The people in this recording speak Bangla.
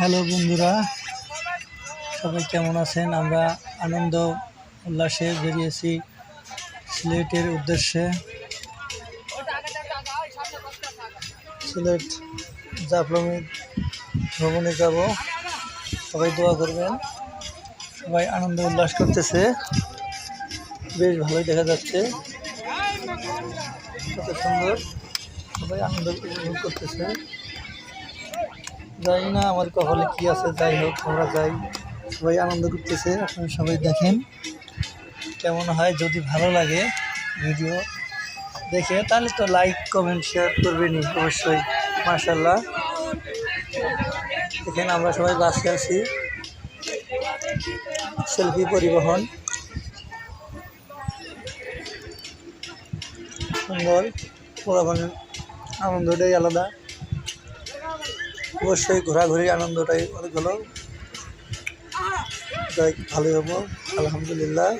হ্যালো বন্ধুরা, সবাই কেমন আছেন? আমরা আনন্দ উল্লাসে বেরিয়েছি সিলেটের উদ্দেশ্যে। সিলেট জাফলমি ভ্রমণে যাব। সবাই দোয়া করবেন। সবাই আনন্দ উল্লাস করতেছে। বেশ ভালোই দেখা যাচ্ছে। কত সুন্দর। সবাই আনন্দ উপভোগ করতেছে। জানি না আমার কপালে কি আছে, যাই হোক, আমরা যাই। সবাই আনন্দ করতেছে, আপনারা সবাই দেখেন কেমন হয়, যদি ভালো লাগে ভিডিও দেখে, তাহলে তো লাইক কমেন্ট শেয়ার করবেনই, অবশ্যই মার্শাল্লাহ এখানে আমরা সবাই বাসে আছি। সেলফি পরিবহন। সুন্দর পরিবহনের আনন্দটাই আলাদা। অবশ্যই ঘোরাঘুরি আনন্দটাই অনেক হলো ভালোই হব আলহামদুলিল্লাহ।